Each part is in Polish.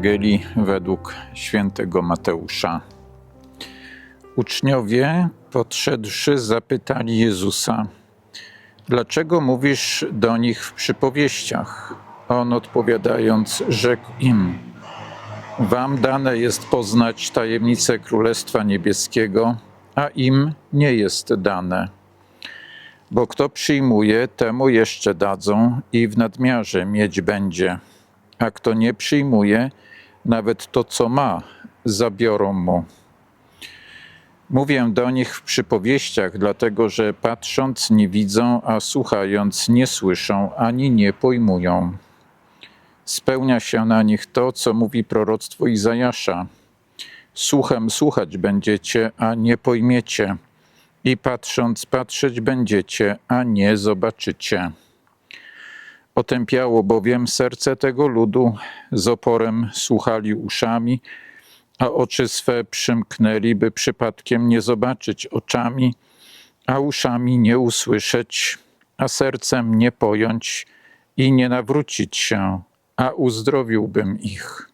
Ewangelii według świętego Mateusza. Uczniowie, podszedłszy, zapytali Jezusa: Dlaczego mówisz do nich w przypowieściach? On odpowiadając, rzekł im: Wam dane jest poznać tajemnicę Królestwa Niebieskiego, a im nie jest dane. Bo kto przyjmuje, temu jeszcze dadzą i w nadmiarze mieć będzie a kto nie przyjmuje, nawet to, co ma, zabiorą mu. Mówię do nich w przypowieściach, dlatego że patrząc nie widzą, a słuchając nie słyszą ani nie pojmują. Spełnia się na nich to, co mówi proroctwo Izajasza. Słuchem słuchać będziecie, a nie pojmiecie, i patrząc patrzeć będziecie, a nie zobaczycie. Otępiało bowiem serce tego ludu, z oporem słuchali uszami, a oczy swe przymknęli, by przypadkiem nie zobaczyć oczami, a uszami nie usłyszeć, a sercem nie pojąć i nie nawrócić się, a uzdrowiłbym ich.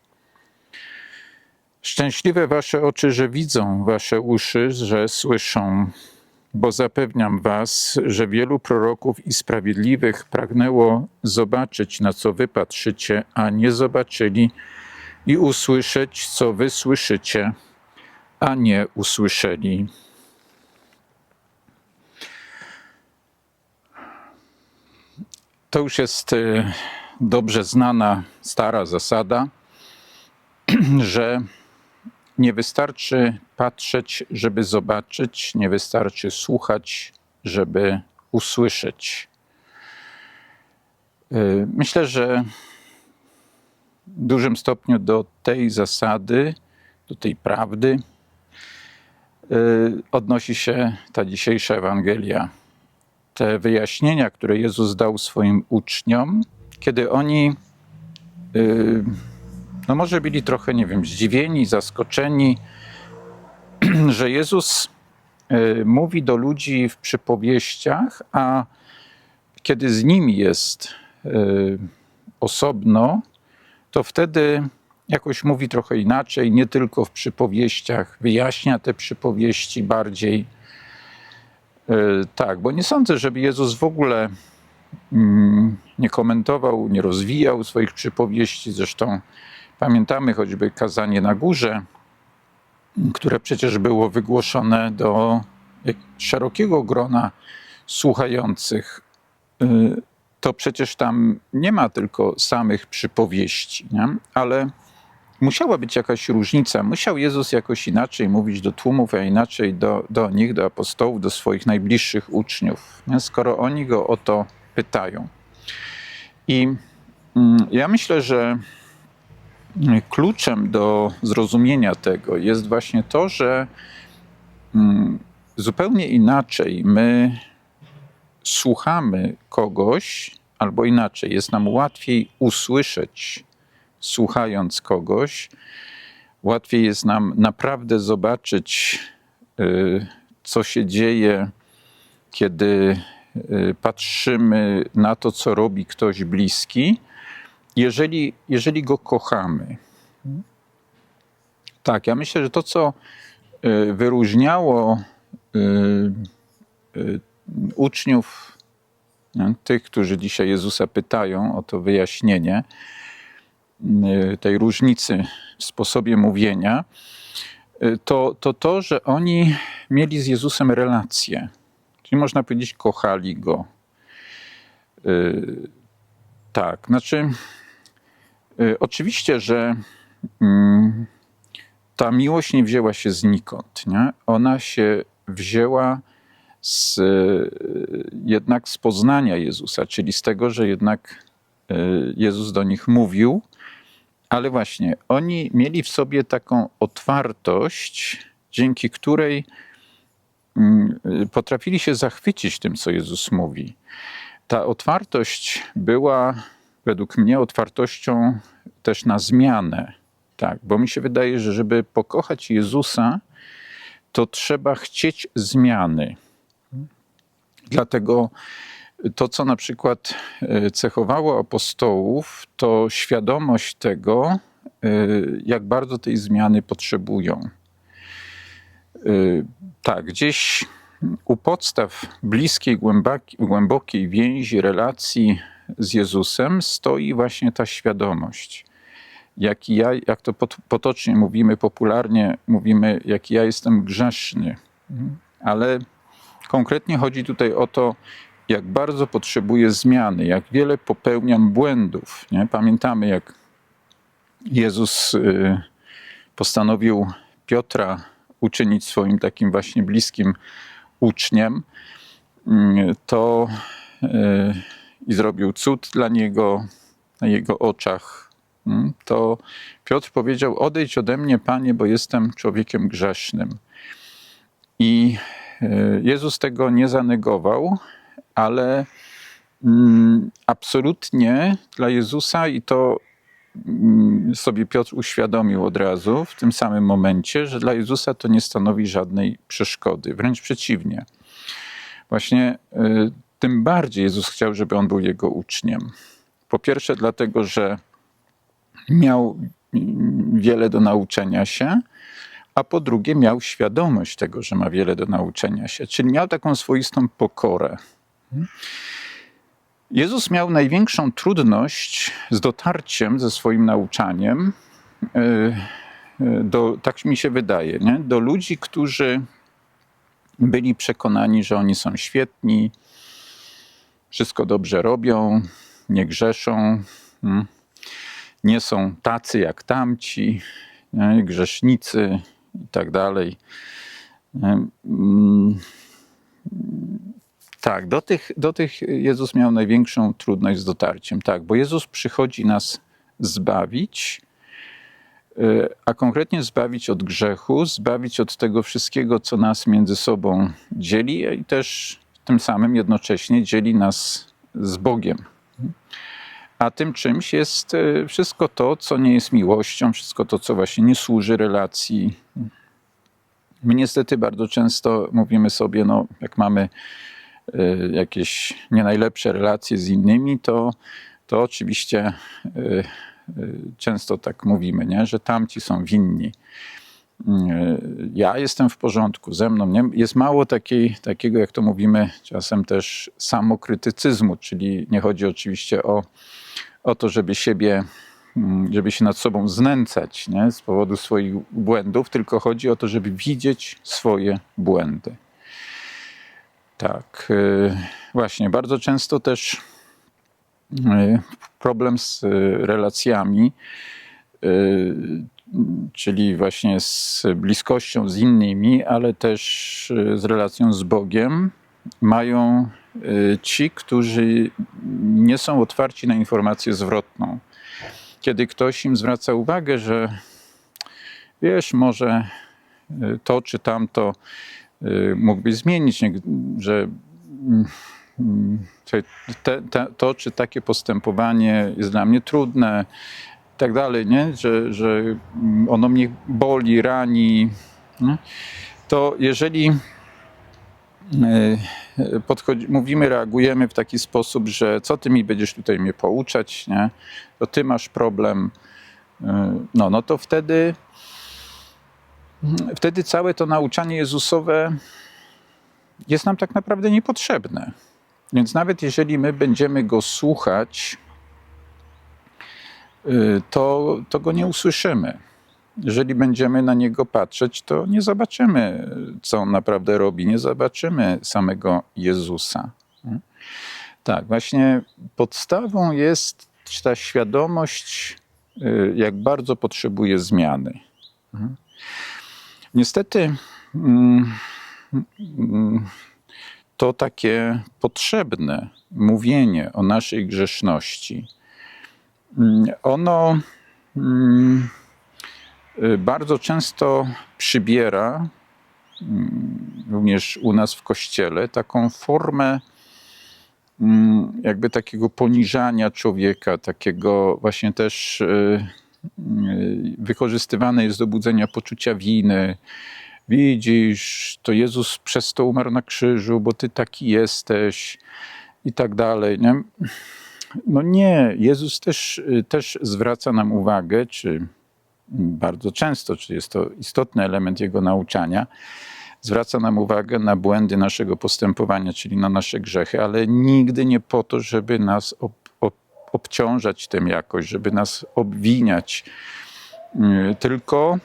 Szczęśliwe wasze oczy, że widzą, wasze uszy, że słyszą bo zapewniam was, że wielu proroków i sprawiedliwych pragnęło zobaczyć, na co wy patrzycie, a nie zobaczyli, i usłyszeć, co wy słyszycie, a nie usłyszeli. To już jest y, dobrze znana stara zasada, że nie wystarczy patrzeć, żeby zobaczyć, nie wystarczy słuchać, żeby usłyszeć. Y, myślę, że w dużym stopniu do tej zasady, do tej prawdy y, odnosi się ta dzisiejsza Ewangelia. Te wyjaśnienia, które Jezus dał swoim uczniom, kiedy oni y, no może byli trochę, nie wiem, zdziwieni, zaskoczeni, że Jezus y, mówi do ludzi w przypowieściach, a kiedy z nimi jest y, osobno, to wtedy jakoś mówi trochę inaczej, nie tylko w przypowieściach, wyjaśnia te przypowieści bardziej. Y, tak, bo nie sądzę, żeby Jezus w ogóle mm, nie komentował, nie rozwijał swoich przypowieści. Zresztą Pamiętamy choćby kazanie na górze, które przecież było wygłoszone do szerokiego grona słuchających. Y, to przecież tam nie ma tylko samych przypowieści, nie? ale musiała być jakaś różnica. Musiał Jezus jakoś inaczej mówić do tłumów, a inaczej do, do nich, do apostołów, do swoich najbliższych uczniów, nie? skoro oni go o to pytają. I mm, ja myślę, że kluczem do zrozumienia tego jest właśnie to, że mm, zupełnie inaczej my słuchamy kogoś, albo inaczej, jest nam łatwiej usłyszeć, słuchając kogoś, łatwiej jest nam naprawdę zobaczyć, y, co się dzieje, kiedy y, patrzymy na to, co robi ktoś bliski, jeżeli, jeżeli go kochamy. Tak, ja myślę, że to, co y, wyróżniało y, y, uczniów, tych, którzy dzisiaj Jezusa pytają o to wyjaśnienie tej różnicy w sposobie mówienia, to, to to, że oni mieli z Jezusem relację. Czyli można powiedzieć, kochali go. Tak, znaczy oczywiście, że mm, ta miłość nie wzięła się znikąd. Nie? Ona się wzięła z, y, jednak z poznania Jezusa, czyli z tego, że jednak y, Jezus do nich mówił, ale właśnie oni mieli w sobie taką otwartość, dzięki której mm, potrafili się zachwycić tym, co Jezus mówi. Ta otwartość była według mnie otwartością też na zmianę. Tak, bo mi się wydaje, że żeby pokochać Jezusa, to trzeba chcieć zmiany. Dlatego to, co na przykład e, cechowało apostołów, to świadomość tego, y, jak bardzo tej zmiany potrzebują. Y, tak, gdzieś u podstaw bliskiej, głębokiej więzi, relacji z Jezusem stoi właśnie ta świadomość. Jaki ja, jak to potocznie mówimy, popularnie mówimy, jaki ja jestem grzeszny. Ale konkretnie chodzi tutaj o to, jak bardzo potrzebuję zmiany, jak wiele popełniam błędów. Nie? Pamiętamy, jak Jezus y, postanowił Piotra uczynić swoim takim właśnie bliskim uczniem, mm, to y, i zrobił cud dla niego na jego oczach, mm, to Piotr powiedział: Odejdź ode mnie, panie, bo jestem człowiekiem grzesznym. I y, Jezus tego nie zanegował, ale mm, absolutnie dla Jezusa i to mm, sobie Piotr uświadomił od razu w tym samym momencie, że dla Jezusa to nie stanowi żadnej przeszkody, wręcz przeciwnie. Właśnie y, tym bardziej Jezus chciał, żeby on był jego uczniem. Po pierwsze, dlatego, że miał wiele do nauczenia się, a po drugie, miał świadomość tego, że ma wiele do nauczenia się, czyli miał taką swoistą pokorę. Jezus miał największą trudność z dotarciem ze swoim nauczaniem, e, e, do, tak mi się wydaje, nie? do ludzi, którzy byli przekonani, że oni są świetni, wszystko dobrze robią, nie grzeszą, hmm? nie są tacy jak tamci, grzesznicy i tak dalej. Mm, tak, do tych, do tych Jezus miał największą trudność z dotarciem, tak, bo Jezus przychodzi nas zbawić, y, a konkretnie zbawić od grzechu, zbawić od tego wszystkiego, co nas między sobą dzieli i też tym samym jednocześnie dzieli nas z Bogiem. A tym czymś jest y, wszystko to, co nie jest miłością, wszystko to, co właśnie nie służy relacji. My niestety bardzo często mówimy sobie, no, jak mamy Y, jakieś nie najlepsze relacje z innymi, to, to oczywiście y, często tak mówimy, nie? że tamci są winni. Ja jestem w porządku, ze mną nie? jest mało takiej, takiego, jak to mówimy, czasem też samokrytycyzmu, czyli nie chodzi oczywiście o, o to, żeby siebie, mm, żeby się nad sobą znęcać nie? z powodu swoich błędów, tylko chodzi o to, żeby widzieć swoje błędy. Tak, y, właśnie. Bardzo często też y, problem z y, relacjami, czyli właśnie z bliskością z innymi, ale też z relacją z Bogiem, mają ci, którzy nie są otwarci na informację zwrotną. Kiedy ktoś im zwraca uwagę, że wiesz, może to czy tamto Y, mógłbyś zmienić, że mm, mm, te, te, to, czy takie postępowanie jest dla mnie trudne, i tak dalej, nie? Że, że ono mnie boli, rani, nie? to jeżeli podchodzi, mówimy, reagujemy w taki sposób, że co ty mi będziesz tutaj mnie pouczać, nie? to ty masz problem, y, no, no to wtedy wtedy całe to nauczanie Jezusowe jest nam tak naprawdę niepotrzebne. Więc nawet jeżeli my będziemy go słuchać, to, to go nie usłyszymy. Jeżeli będziemy na niego patrzeć, to nie zobaczymy, co on naprawdę robi, nie zobaczymy samego Jezusa. Tak, właśnie podstawą jest ta świadomość, y, jak bardzo potrzebuje zmiany. Niestety mm, mm, to takie potrzebne mówienie o naszej grzeszności, mm, ono bardzo często przybiera, również u nas w kościele, taką formę jakby takiego poniżania człowieka, takiego właśnie też y, wykorzystywane jest do budzenia poczucia winy. Widzisz, to Jezus przez to umarł na krzyżu, bo ty taki jesteś i tak dalej. Nie? No nie, Jezus też, y, też zwraca nam uwagę, czy bardzo często, czy jest to istotny element jego nauczania, zwraca nam uwagę na błędy naszego postępowania, czyli na nasze grzechy, ale nigdy nie po to, żeby nas ob, ob, obciążać tym jakoś, żeby nas obwiniać, y, tylko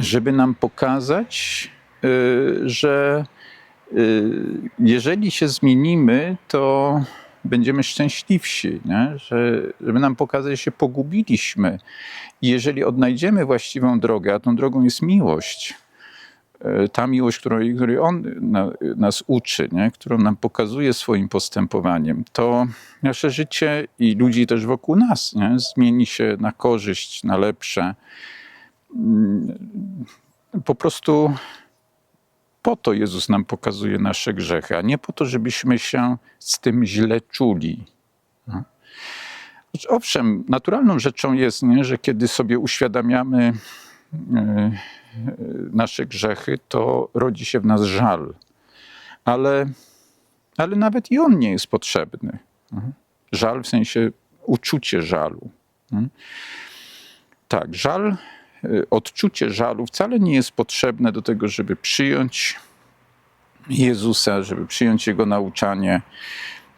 żeby nam pokazać, y, że jeżeli się zmienimy, to będziemy szczęśliwsi, nie? Że, żeby nam pokazać, że się pogubiliśmy. I jeżeli odnajdziemy właściwą drogę, a tą drogą jest miłość, e, ta miłość, której, której On na, nas uczy, nie? którą nam pokazuje swoim postępowaniem, to nasze życie i ludzi też wokół nas nie? zmieni się na korzyść, na lepsze. Mm, po prostu po to Jezus nam pokazuje nasze grzechy, a nie po to, żebyśmy się z tym źle czuli. No. Owszem, naturalną rzeczą jest, nie, że kiedy sobie uświadamiamy e, e, nasze grzechy, to rodzi się w nas żal. Ale, ale nawet i on nie jest potrzebny. Żal w sensie uczucie żalu. Tak, żal odczucie żalu wcale nie jest potrzebne do tego, żeby przyjąć Jezusa, żeby przyjąć Jego nauczanie.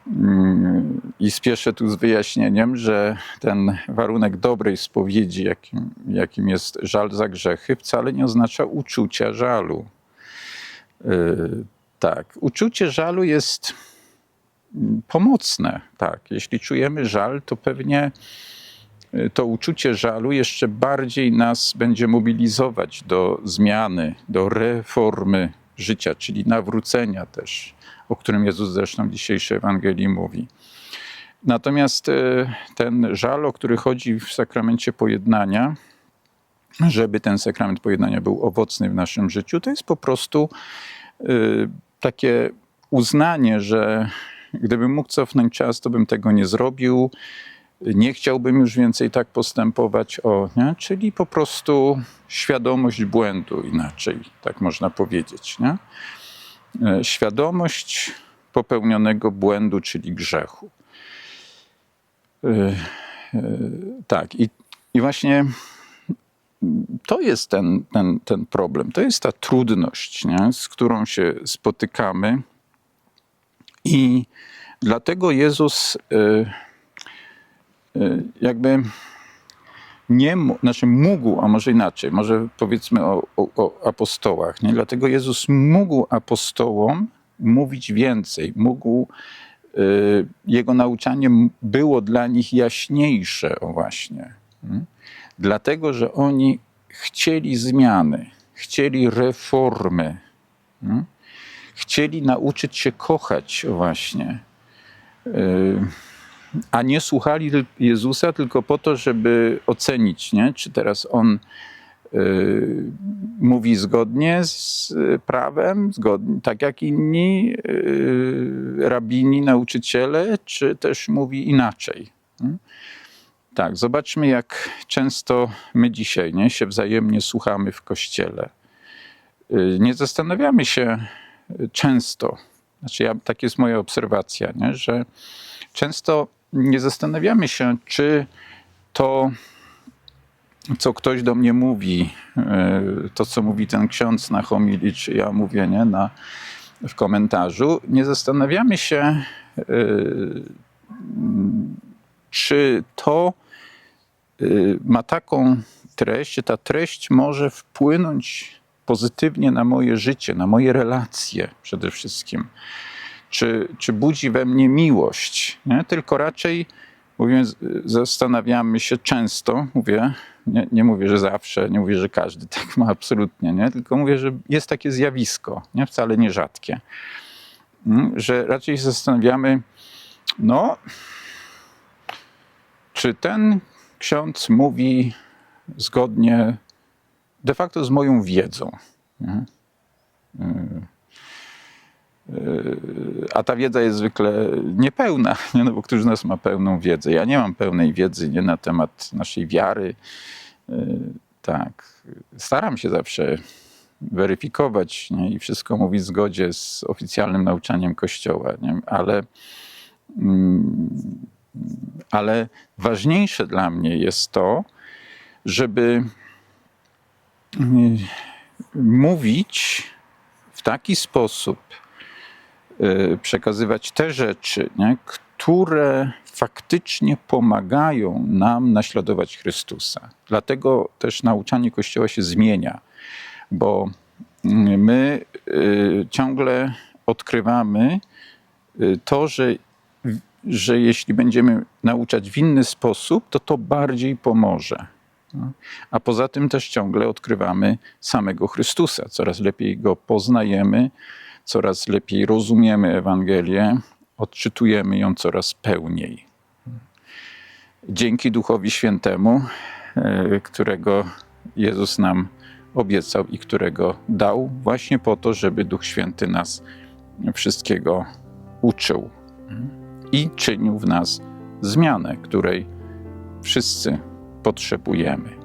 Mm, I spieszę tu z wyjaśnieniem, że ten warunek dobrej spowiedzi, jakim, jakim jest żal za grzechy, wcale nie oznacza uczucia żalu. Y, tak, uczucie żalu jest mm, pomocne. Tak, jeśli czujemy żal, to pewnie to uczucie żalu jeszcze bardziej nas będzie mobilizować do zmiany, do reformy życia, czyli nawrócenia też, o którym Jezus zresztą w dzisiejszej Ewangelii mówi. Natomiast e, ten żal, o który chodzi w sakramencie pojednania, żeby ten sakrament pojednania był owocny w naszym życiu, to jest po prostu e, takie uznanie, że gdybym mógł cofnąć czas, to bym tego nie zrobił nie chciałbym już więcej tak postępować, o, nie? czyli po prostu świadomość błędu inaczej, tak można powiedzieć. Nie? E, świadomość popełnionego błędu, czyli grzechu. E, e, tak, i, i właśnie to jest ten, ten, ten problem, to jest ta trudność, nie? z którą się spotykamy. I dlatego Jezus jakby nie, znaczy mógł, a może inaczej, może powiedzmy o, o, o, apostołach, nie? Dlatego Jezus mógł apostołom mówić więcej, mógł, y, jego nauczanie było dla nich jaśniejsze, o właśnie. Hmm? Dlatego, że oni chcieli zmiany, chcieli reformy, hmm? chcieli nauczyć się kochać, właśnie. Y, a nie słuchali Jezusa tylko po to, żeby ocenić, nie? czy teraz on y, mówi zgodnie z prawem, zgodnie, tak jak inni y, rabini, nauczyciele, czy też mówi inaczej. Nie? Tak, zobaczmy, jak często my dzisiaj nie, się wzajemnie słuchamy w kościele. Y, nie zastanawiamy się często, znaczy ja, tak jest moja obserwacja, nie, że często nie zastanawiamy się, czy to, co ktoś do mnie mówi, e, to, co mówi ten ksiądz na homilii, czy ja mówię nie, na, w komentarzu, nie zastanawiamy się, e, czy to e, ma taką treść, czy ta treść może wpłynąć pozytywnie na moje życie, na moje relacje przede wszystkim czy, czy budzi we mnie miłość, nie? tylko raczej mówiąc, zastanawiamy się często, mówię, nie, nie, mówię, że zawsze, nie mówię, że każdy tak ma absolutnie, nie? tylko mówię, że jest takie zjawisko, nie? wcale nie rzadkie, mm, że raczej się zastanawiamy, no, czy ten ksiądz mówi zgodnie de facto z moją wiedzą. Nie? A ta wiedza jest zwykle niepełna, nie? No bo któż z nas ma pełną wiedzę? Ja nie mam pełnej wiedzy nie na temat naszej wiary. Y, tak, staram się zawsze weryfikować nie? i wszystko mówić w zgodzie z oficjalnym nauczaniem Kościoła, nie? ale mm, Ale ważniejsze dla mnie jest to, żeby mm, mówić w taki sposób, przekazywać te rzeczy, nie, które faktycznie pomagają nam naśladować Chrystusa. Dlatego też nauczanie Kościoła się zmienia, bo mm, my y, ciągle odkrywamy y, to, że, że jeśli będziemy nauczać w inny sposób, to to bardziej pomoże. A poza tym też ciągle odkrywamy samego Chrystusa. Coraz lepiej go poznajemy, coraz lepiej rozumiemy Ewangelię, odczytujemy ją coraz pełniej. Dzięki Duchowi Świętemu, e, którego Jezus nam obiecał i którego dał, właśnie po to, żeby Duch Święty nas wszystkiego uczył i czynił w nas zmianę, której wszyscy potrzebujemy.